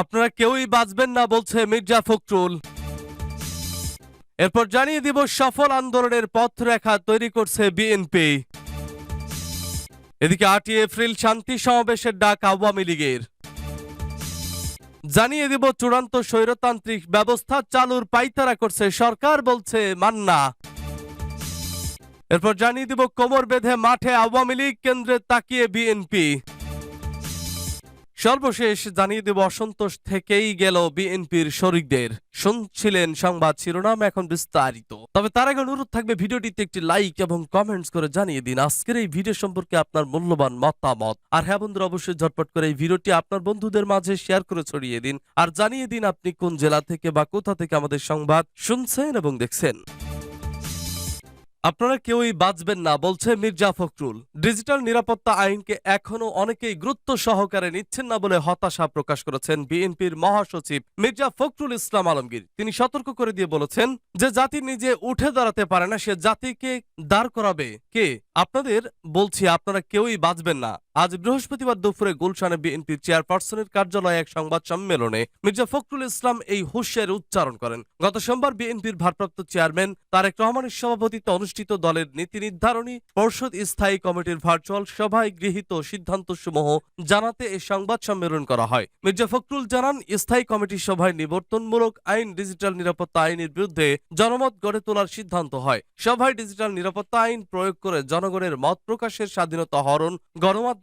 আপনারা কেউই বাঁচবেন না, বলছে মির্জা ফখরুল। এরপর জানিয়ে দিব, সফল আন্দোলনের পথরেখা তৈরি করছে বিএনপি। এদিকে আটই এপ্রিল শান্তি সমাবেশের ডাক আওয়ামী লীগের। জানিয়ে দিব, চূড়ান্ত স্বৈরতান্ত্রিক ব্যবস্থা চালুর পাইতারা করছে সরকার, বলছে মান্না। এরপর জানিয়ে দিব, কোমর বেঁধে মাঠে আওয়ামী লীগ কেন্দ্রে তাকিয়ে বিএনপি। সর্বশেষ জানিয়ে দেব, অসন্তোষ থেকেই গেল বিএনপির শরিকদের। শুনছিলেন সংবাদ শিরোনাম, এখন বিস্তারিত। তবে তার আগে অনুরোধ থাকবে, ভিডিওটিতে একটি লাইক এবং কমেন্টস করে জানিয়ে দিন, আজকের এই ভিডিও সম্পর্কে আপনার মূল্যবান মতামত। আর হ্যাঁ বন্ধুরা, অবশ্যই ঝটপট করে এই ভিডিওটি আপনার বন্ধুদের মাঝে শেয়ার করে ছড়িয়ে দিন। আর জানিয়ে দিন, আপনি কোন জেলা থেকে বা কোথা থেকে আমাদের সংবাদ শুনছেন এবং দেখছেন। আপনারা কেউই বাঁচবেন না, বলছে মির্জা ফখরুল। ডিজিটাল নিরাপত্তা আইনকে এখনও অনেকেই গুরুত্ব সহকারে নিচ্ছেন না বলে হতাশা প্রকাশ করেছেন বিএনপির মহাসচিব মির্জা ফখরুল ইসলাম আলমগীর। তিনি সতর্ক করে দিয়ে বলেছেন যে, জাতি নিজে উঠে দাঁড়াতে পারে না, সে জাতিকে দাঁড় করাবে। কে? আপনাদের বলছি, আপনারা কেউই বাঁচবেন না। আজ বৃহস্পতিবার দুপুরে গুলশানে বিএনপির চেয়ারপারসনের কার্যালয়ে এক সংবাদ সম্মেলনে মির্জা ফখরুল ইসলাম এই হুঁশিয়ারি উচ্চারণ করেন। গত সোমবার বিএনপির ভারপ্রাপ্ত চেয়ারম্যান তারেক রহমানের সভাপতিত্বে অনুষ্ঠিত দলের নীতি নির্ধারণী পর্ষদ স্থায়ী কমিটির ভার্চুয়াল সভায় গৃহীত সিদ্ধান্তসমূহ জানাতে এই সংবাদ সম্মেলন করা হয়। মির্জা ফখরুল জানান, স্থায়ী কমিটির সভায় নিবর্তনমূলক আইন, ডিজিটাল নিরাপত্তা আইনের বিরুদ্ধে জনমত গড়ে তোলার সিদ্ধান্ত হয়। সভায় ডিজিটাল নিরাপত্তা আইন প্রয়োগ করে জনগণের মত প্রকাশের স্বাধীনতা হরণ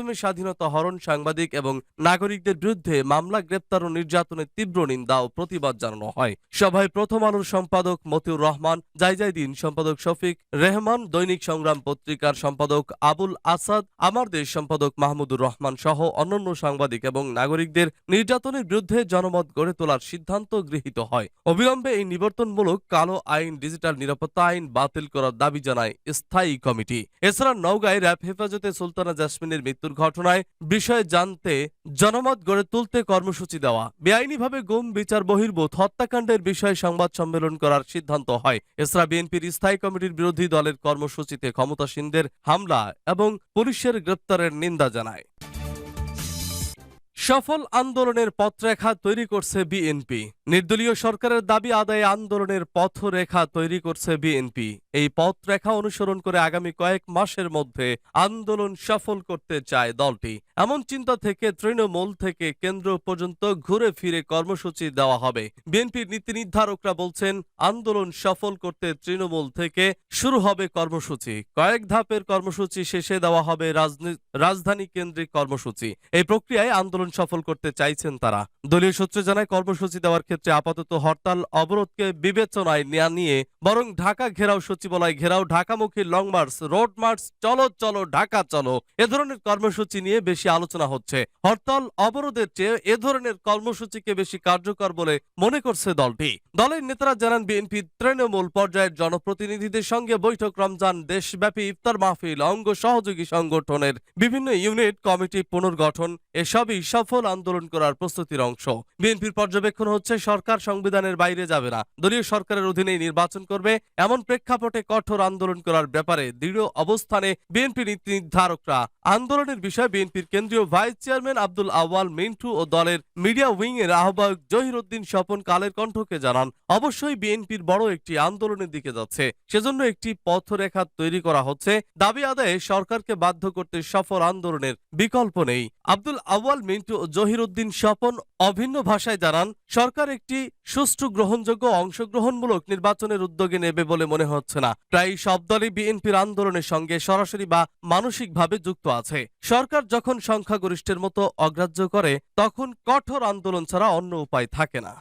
গণমাধ্যমের স্বাধীনতা হরণ সাংবাদিক এবং নাগরিকদের বিরুদ্ধে মামলা, গ্রেপ্তার ও নির্যাতনের তীব্র নিন্দা ও প্রতিবাদ জানানো হয়। সভায় প্রথম আলোর সম্পাদক মতিউর রহমান, জাইজাইদিন সম্পাদক শফিক রেহমান, দৈনিক সংগ্রাম পত্রিকার সম্পাদক আবুল আসাদ, আমার দেশ সম্পাদক মাহমুদুর রহমান সহ অন্যান্য সাংবাদিক এবং নাগরিকদের নির্যাতনের বিরুদ্ধে জনমত গড়ে তোলার সিদ্ধান্ত গৃহীত হয়। অবিলম্বে এই নিবর্তনমূলক কালো আইন, ডিজিটাল নিরাপত্তা আইন বাতিল করার দাবি জানায় স্থায়ী কমিটি। এছাড়া নওগাঁয় র্যাব হেফাজতে সুলতানা জাসমিনের মৃত্যুর ঘটনায় বিষয়ে জানতে জনমত গড়ে তুলতে কর্মসূচি দেওয়া। বেআইনিভাবে গুম বিচার বহির্ভূত হত্যাকাণ্ডের বিষয়ে সংবাদ সম্মেলন করার সিদ্ধান্ত হয়। এছাড়া বিএনপির স্থায়ী কমিটির বিরোধী দলের কর্মসূচিতে ক্ষমতাসীনদের হামলা এবং পুলিশের গ্রেপ্তারের নিন্দা জানায়। সফল আন্দোলনের পথরেখা তৈরি করছে বিএনপি। নির্দলীয় সরকারের দাবি আদায়ে আন্দোলনের পথরেখা তৈরি করছে বিএনপি। এই পথরেখা অনুসরণ করে আগামী কয়েক মাসের মধ্যে আন্দোলন সফল করতে চায় দলটি। এমন চিন্তা থেকে তৃণমূল থেকে কেন্দ্র পর্যন্ত ঘুরে ফিরে কর্মসূচি দেওয়া হবে। বিএনপির নীতি নির্ধারকরা বলছেন, আন্দোলন সফল করতে তৃণমূল থেকে শুরু হবে কর্মসূচি। কয়েক ধাপের কর্মসূচি শেষে দেওয়া হবে রাজধানী কেন্দ্রিক কর্মসূচি। এই প্রক্রিয়ায় আন্দোলন সফল করতে চাইছেন তারা। দলীয় সূত্রে জানায়, কর্মসূচি দেওয়ার ক্ষেত্রে আপাতত হরতাল, অবরোধকে বিবেচনায় না নিয়ে বরং ঢাকা ঘেরাও সচিবালয় ঘেরাও, ঢাকামুখী লং মার্চ, রোড মার্চ, চলো চলো, ঢাকা, চলো, এ ধরনের কর্মসূচি নিয়ে বেশি আলোচনা হচ্ছে। হরতাল অবরোধের চেয়ে এ ধরনের কর্মসূচিকে বেশি কার্যকর বলে মনে করছে দলটি। দলের নেতারা জানান, বিএনপি তৃণমূল পর্যায়ের জনপ্রতিনিধিদের সঙ্গে বৈঠক, রমজান, দেশব্যাপী ইফতার মাহফিল, অঙ্গ সহযোগী সংগঠনের বিভিন্ন ইউনিট, কমিটি পুনর্গঠন, এসবই সফল আন্দোলন করার প্রস্তুতির অংশ। বিএনপির পর্যবেক্ষণ হচ্ছে, সরকার সংবিধানের বাইরে যাবে না। দলীয় সরকারের অধীনেই নির্বাচন করবে। এমন প্রেক্ষাপটে কঠোর আন্দোলন করার ব্যাপারে দৃঢ় অবস্থানে বিএনপি নীতি নির্ধারকরা। আন্দোলনের বিষয়ে বিএনপির কেন্দ্রীয় ভাইস চেয়ারম্যান আব্দুল আওয়াল মিন্টু ও দলের মিডিয়া উইং এর আহ্বায়ক জহিরুদ্দিন স্বপন কালের কণ্ঠকে জানান, অবশ্যই বিএনপির বড় একটি আন্দোলনের দিকে যাচ্ছে। সেজন্য একটি পথরেখা তৈরি করা হচ্ছে। দাবি আদায়ে সরকারকে বাধ্য করতে সফল আন্দোলনের বিকল্প নেই। আব্দুল আওয়াল মিন্টু ও জহিরুদ্দিন স্বপন অভিন্ন ভাষায় জানান, সরকার একটি সুষ্ঠু, গ্রহণযোগ্য, অংশগ্রহণমূলক নির্বাচনের উদ্যোগে নেবে বলে মনে হচ্ছে না। প্রায় সব দলই বিএনপির আন্দোলনের সঙ্গে সরাসরি বা মানসিকভাবে যুক্ত আছে। সরকার যখন সংখ্যাগরিষ্ঠের মতো অগ্রাহ্য করে, তখন কঠোর আন্দোলন ছাড়া অন্য উপায় থাকে না।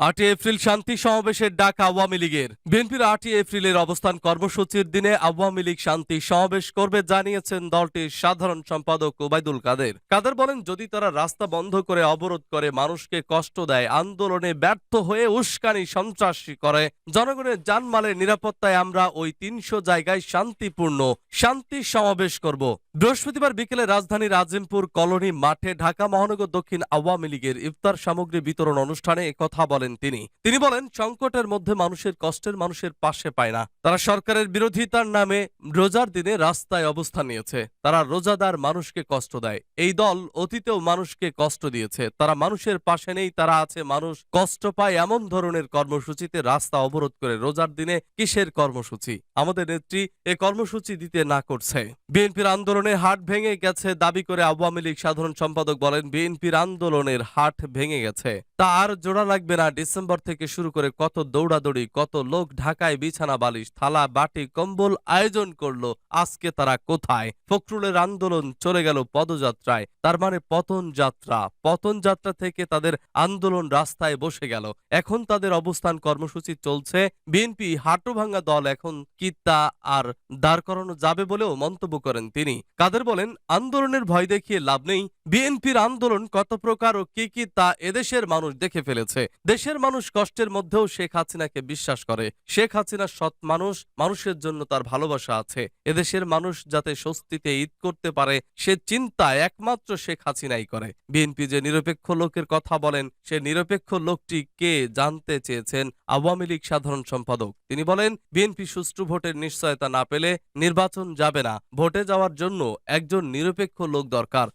আটই এপ্রিল শান্তি সমাবেশের ডাক আওয়ামী লীগের। বিএনপির আটই এপ্রিলের অবস্থান কর্মসূচির দিনে আওয়ামী লীগ শান্তি সমাবেশ করবে জানিয়েছেন দলটির সাধারণ সম্পাদক ওবায়দুল কাদের। কাদের বলেন, যদি তারা রাস্তা বন্ধ করে অবরোধ করে মানুষকে কষ্ট দেয়, আন্দোলনে ব্যর্থ হয়ে উস্কানি সন্ত্রাসী করে, জনগণের জানমালের নিরাপত্তায় আমরা ওই তিনশো জায়গায় শান্তিপূর্ণ, শান্তি সমাবেশ করব। বৃহস্পতিবার বিকেলে রাজধানীর আজিমপুর কলোনি মাঠে ঢাকা মহানগর দক্ষিণ আওয়ামী লীগের ইফতার সামগ্রী বিতরণ অনুষ্ঠানে কথা বলেন তিনি। তিনি বলেন, সংকটের মধ্যে মানুষের কষ্টের মানুষের পাশে পায় না। তারা সরকারের বিরোধিতার নামে রোজার দিনে রাস্তায় অবস্থান নিয়েছে। তারা রোজাদার মানুষকে কষ্ট দেয়। এই দল অতীতেও মানুষকে কষ্ট দিয়েছে। তারা মানুষের পাশে নেই, তারা আছে মানুষ। কষ্ট পায় এমন ধরনের কর্মসূচিতে রাস্তা অবরোধ করে রোজার দিনে কিসের কর্মসূচি? আমাদের নেত্রী এ কর্মসূচি দিতে না করছে। বিএনপির আন্দোলনে হাট ভেঙে গেছে দাবি করে আওয়ামী লীগ সাধারণ সম্পাদক বলেন, বিএনপির আন্দোলনের হাট ভেঙে গেছে। তা আর জোড়া লাগবে না, ডিসেম্বর থেকে শুরু করে কত দৌড়াদৌড়ি, কত লোক ঢাকায় বিছানা, বালিশ, থালা, বাটি, কম্বল আয়োজন করল, আজকে তারা কোথায়? ফখরুলের আন্দোলন চলে গেল পদযাত্রায়, তার মানে পতন যাত্রা। পতন যাত্রা থেকে তাদের আন্দোলন রাস্তায় বসে গেল। এখন তাদের অবস্থান কর্মসূচি চলছে। বিএনপি হাটুভাঙ্গা দল এখন কি তা আর দাঁড় করানো যাবে বলেও মন্তব্য করেন তিনি। কাদের বলেন আন্দোলনের ভয় দেখিয়ে লাভ নেই বিএনপির আন্দোলন কত প্রকার ও কি কি তা এদেশের মানুষ দেখে ফেলেছে। দেশের মানুষ কষ্টের মধ্যেও শেখ হাসিনাকে বিশ্বাস করে। শেখ হাসিনা সৎ মানুষ, মানুষের জন্য তার ভালোবাসা আছে। এদেশের মানুষ যাতে স্বস্তিতে ঈদ করতে পারে, সে চিন্তা একমাত্র শেখ হাসিনাই করে। বিএনপি যে নিরপেক্ষ লোকের কথা বলেন, সে নিরপেক্ষ লোকটি কে জানতে চেয়েছেন আওয়ামী লীগ সাধারণ সম্পাদক। তিনি বলেন, বিএনপি সুষ্ঠু ভোটের নিশ্চয়তা না পেলে নির্বাচন যাবে না। ভোটে যাওয়ার জন্য একজন নিরপেক্ষ লোক দরকার।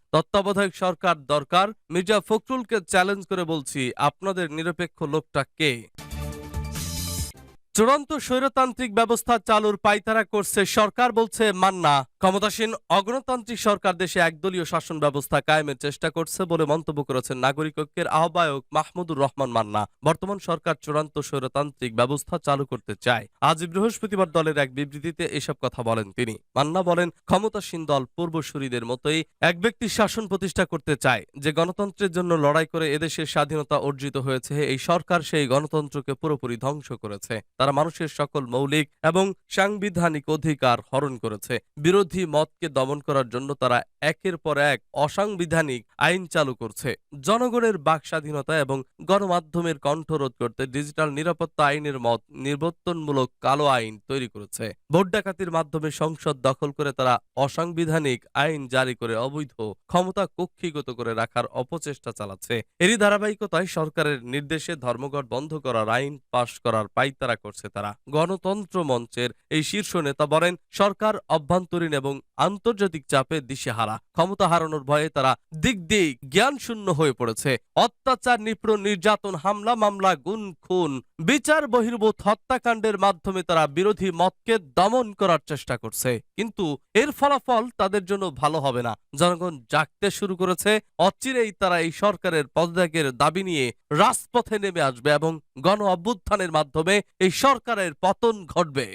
তত্ত্বাবধায়ক সরকার দরকার। মির্জা ফখরুলকে চ্যালেঞ্জ করে বলছি আপনাদের নিরপেক্ষ লোকটা কে? চূড়ান্ত স্বৈরতান্ত্রিক ব্যবস্থা চালুর পাইতারা করছে সরকার বলছে মান্না। ক্ষমতাসীন অগণতান্ত্রিক সরকার দেশে একদলীয় শাসন ব্যবস্থা কায়েমের চেষ্টা করছে বলে মন্তব্য করেছেন নাগরিক ঐক্যের আহ্বায়ক মাহমুদুর রহমান মান্না। বর্তমান সরকার চূড়ান্ত স্বৈরতান্ত্রিক ব্যবস্থা চালু করতে চায়। আজ বৃহস্পতিবার দলের এক বিবৃতিতে এসব কথা বলেন তিনি। মান্না বলেন, ক্ষমতাসীন দল পূর্বসূরীদের মতোই এক ব্যক্তির শাসন প্রতিষ্ঠা করতে চায়, যে গণতন্ত্রের জন্য লড়াই করে এদেশের স্বাধীনতা অর্জিত হয়েছে, এই সরকার সেই গণতন্ত্রকে পুরোপুরি ধ্বংস করেছে। তারা মানুষের সকল মৌলিক এবং সাংবিধানিক অধিকার হরণ করেছে। বিরোধী মতকে দমন করার জন্য তারা একের পর এক অসাংবিধানিক আইন চালু করছে। জনগণের বাক স্বাধীনতা এবং গণমাধ্যমের কণ্ঠরোধ করতে ডিজিটাল নিরাপত্তা আইনের মত নির্বর্তনমূলক কালো আইন তৈরি করেছে। ভোট ডাকাতির মাধ্যমে সংসদ দখল করে তারা অসাংবিধানিক আইন জারি করে অবৈধ ক্ষমতা কক্ষিগত করে রাখার অপচেষ্টা চালাচ্ছে। এরই ধারাবাহিকতায় সরকারের নির্দেশে ধর্মঘট বন্ধ করার আইন পাশ করার পাইতারা করছে। তারা। গণতন্ত্র মঞ্চের এই শীর্ষ নেতা বলেন, সরকার অভ্যন্তরীণ এবং আন্তর্জাতিক চাপে দিশেহারা। ক্ষমতা হারানোর ভয়ে তারা দিক দিক জ্ঞান শূন্য হয়ে পড়েছে। অত্যাচার, নিপীড়ন, নির্যাতন, হামলা, মামলা গুণ খুন, বিচার, বহির্ভূত হত্যাকাণ্ডের মাধ্যমে তারা বিরোধী মতকে দমন করার চেষ্টা করছে। কিন্তু এর ফলাফল তাদের জন্য ভালো হবে না। জনগণ জাগতে শুরু করেছে। অচিরেই তারা এই সরকারের পদত্যাগের দাবি নিয়ে রাজপথে নেমে আসবে এবং গণ অভ্যুত্থানের মাধ্যমে এই সরকারের পতন ঘটবে।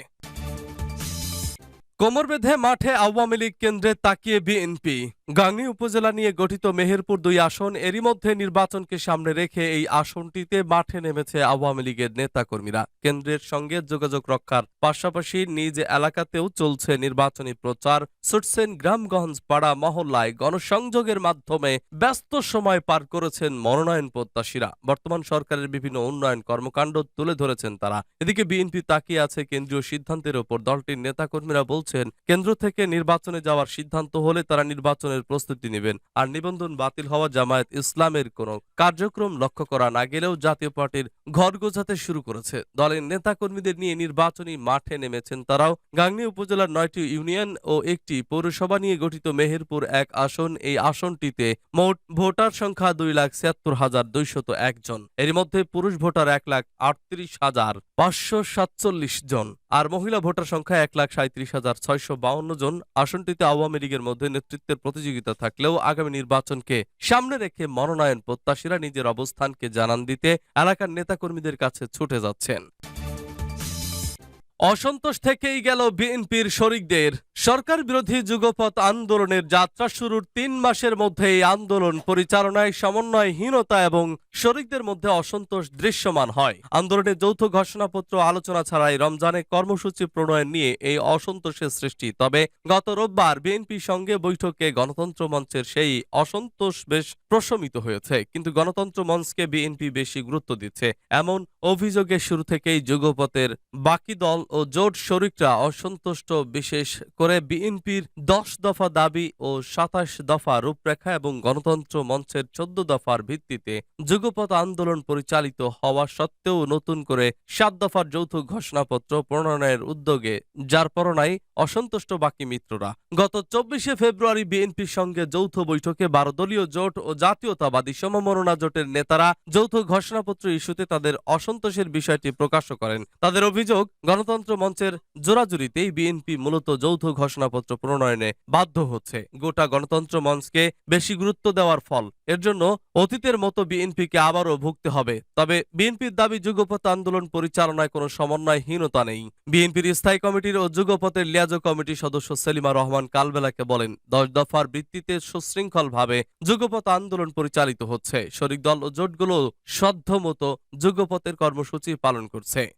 কোমর বেঁধে মাঠে আওয়ামী লীগ কেন্দ্রে তাকিয়ে বিএনপি। গাংনী উপজেলা নিয়ে গঠিত মেহেরপুর দুই আসন এরই মধ্যে নির্বাচনকে সামনে রেখে এই আসনটিতে মাঠে নেমেছে আওয়ামী লীগের নেতাকর্মীরা। কেন্দ্রের সঙ্গে যোগাযোগ রক্ষার পাশাপাশি নিজ এলাকাতেও চলছে নির্বাচনী প্রচার। ছুটছেন গ্রামগঞ্জ পাড়া মহল্লায় গণসংযোগের মাধ্যমে ব্যস্ত সময় পার করেছেন মনোনয়ন প্রত্যাশীরা। বর্তমান সরকারের বিভিন্ন উন্নয়ন কর্মকাণ্ড তুলে ধরেছেন তারা। এদিকে বিএনপি তাকিয়ে আছে কেন্দ্রীয় সিদ্ধান্তের ওপর। দলটির নেতাকর্মীরা বলছেন কেন্দ্র থেকে নির্বাচনে যাওয়ার সিদ্ধান্ত হলে তারা নির্বাচনের প্রস্তুতি নেবেন। আর নিবন্ধন বাতিল হওয়া জামায়াত ইসলামের কোনো কার্যক্রম লক্ষ্য করা না গেলেও জাতীয় পার্টির ঘর গোছাতে শুরু করেছে। দলের নেতাকর্মীদের নিয়ে নির্বাচনী মাঠে নেমেছেন তারাও। গাংনী উপজেলার নয়টি ইউনিয়ন ও একটি পৌরসভা নিয়ে গঠিত মেহেরপুর এক আসন। এই আসনটিতে মোট ভোটার সংখ্যা দুই লাখ ছিয়াত্তর হাজার দুইশত একজন এর মধ্যে পুরুষ ভোটার এক লাখ আটত্রিশ হাজার পাঁচশো সাতচল্লিশ জন। আর মহিলা ভোটার সংখ্যা এক লাখ সাঁত্রিশ হাজার ছয়শো জন আসনটিতে আওয়ামী লীগের মধ্যে নেতৃত্বের প্রতিযোগিতা থাকলেও আগামী নির্বাচনকে সামনে রেখে মনোনয়ন প্রত্যাশীরা নিজের অবস্থানকে জানান দিতে এলাকার নেতাকর্মীদের কাছে ছুটে যাচ্ছেন। অসন্তোষ থেকেই গেল বিএনপির শরিকদের। সরকার বিরোধী যুগপথ আন্দোলনের যাত্রা শুরুর তিন মাসের মধ্যে এই আন্দোলন পরিচালনায় সমন্বয়হীনতা এবং শরিকদের মধ্যে অসন্তোষ দৃশ্যমান হয়। আন্দোলনের যৌথ ঘোষণাপত্র, আলোচনা ছাড়াই রমজানে কর্মসূচি প্রণয়ন নিয়ে এই অসন্তোষের সৃষ্টি। তবে গত রোববার বিএনপির সঙ্গে বৈঠকে গণতন্ত্র মঞ্চের সেই অসন্তোষ বেশ প্রশমিত হয়েছে। কিন্তু গণতন্ত্র মঞ্চকে বিএনপি বেশি গুরুত্ব দিচ্ছে। এমন অভিযোগের শুরু থেকেই যুগপথের বাকি দল ও জোট শরিকরা অসন্তুষ্ট, বিশেষ করে বিএনপির দশ দফা দাবি ও সাতাশ দফা রূপরেখা এবং গণতন্ত্র মঞ্চের চোদ্দ দফার ভিত্তিতে যুগপথ আন্দোলন পরিচালিত হওয়া সত্ত্বেও নতুন করে সাত দফার যৌথ ঘোষণাপত্র প্রণয়নের উদ্যোগে, যার পরনাই অসন্তুষ্ট বাকি মিত্ররা। গত চব্বিশে ফেব্রুয়ারি বিএনপির সঙ্গে যৌথ বৈঠকে বারো দলীয় জোট ও জাতীয়তাবাদী সমমরণা জোটের নেতারা যৌথ ঘোষণাপত্র ইস্যুতে তাদের অসন্তোষের বিষয়টি প্রকাশ করেন। তাদের অভিযোগ, গণতন্ত্র মঞ্চের জোরাজুরিতেই বিএনপি মূলত যৌথ ঘোষণাপত্র প্রণয়নে বাধ্য হচ্ছে। গোটা গণতন্ত্র মঞ্চকে বেশি গুরুত্ব দেওয়ার ফল। এর জন্য অতীতের মতো বিএনপিকে আবারও ভুগতে হবে। তবে বিএনপির দাবি যুগপথ আন্দোলন পরিচালনায় কোনো সমন্বয়হীনতা নেই। বিএনপির স্থায়ী কমিটির ও যুগপথের লিয়াজো কমিটি সদস্য সেলিমা রহমান কালবেলাকে বলেন, দশ দফার ভিত্তিতে সুশৃঙ্খলভাবে যুগপথ আন্দোলন পরিচালিত হচ্ছে। শরিক দল ও জোটগুলো সাধ্যমতো যুগপথের কর্মসূচি পালন করছে।